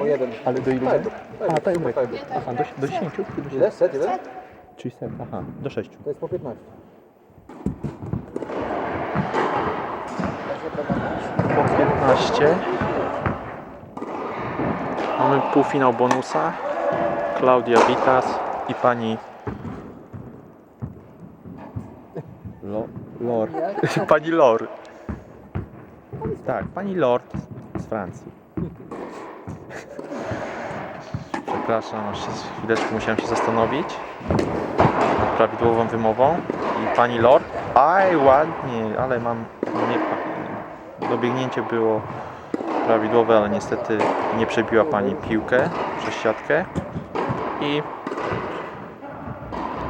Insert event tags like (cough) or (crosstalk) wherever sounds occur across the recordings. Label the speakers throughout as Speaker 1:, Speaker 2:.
Speaker 1: O jeden.
Speaker 2: Ale do ilu?
Speaker 1: Tiebreak.
Speaker 2: A, tiebreak.
Speaker 1: Tiebreak.
Speaker 2: Aha, do, do 10? czy do
Speaker 1: Ile? Set jeden?
Speaker 2: Czyli set, aha, do 6.
Speaker 1: To jest po 15.
Speaker 2: Po 15. Mamy półfinał bonusa. Klaudia Witas i pani Lo, Lor. (laughs) Pani Lor. Tak, pani Lord z Francji. Przepraszam, się chwileczkę musiałem się zastanowić nad prawidłową wymową. I pani Lord. Aj, ładnie, ale mam nie, dobiegnięcie było prawidłowe, ale niestety nie przebiła pani piłkę przez siatkę. I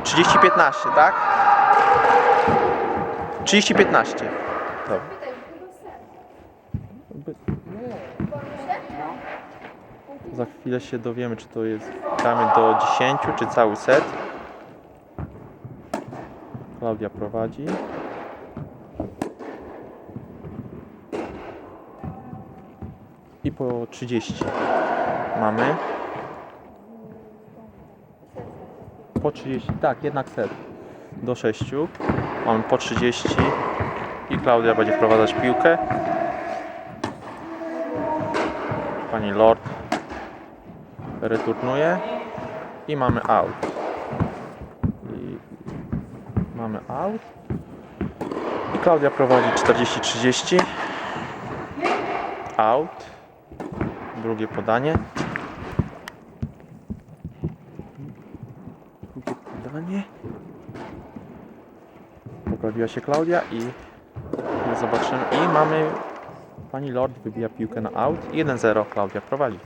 Speaker 2: 30-15, tak? 30-15. Dobra. Za chwilę się dowiemy, czy to jest gramy do 10, czy cały set. Klaudia prowadzi. I po 30 mamy. Po 30, tak, jednak set. Do 6. Mamy po 30 i Klaudia będzie wprowadzać piłkę. Pani Lord returnuje i mamy out. I mamy out. I Klaudia prowadzi 40-30. Out. Drugie podanie. Drugie podanie. Poprawiła się Klaudia i zobaczymy. I mamy Pani Lord wybija piłkę na out. 1-0 Klaudia prowadzi.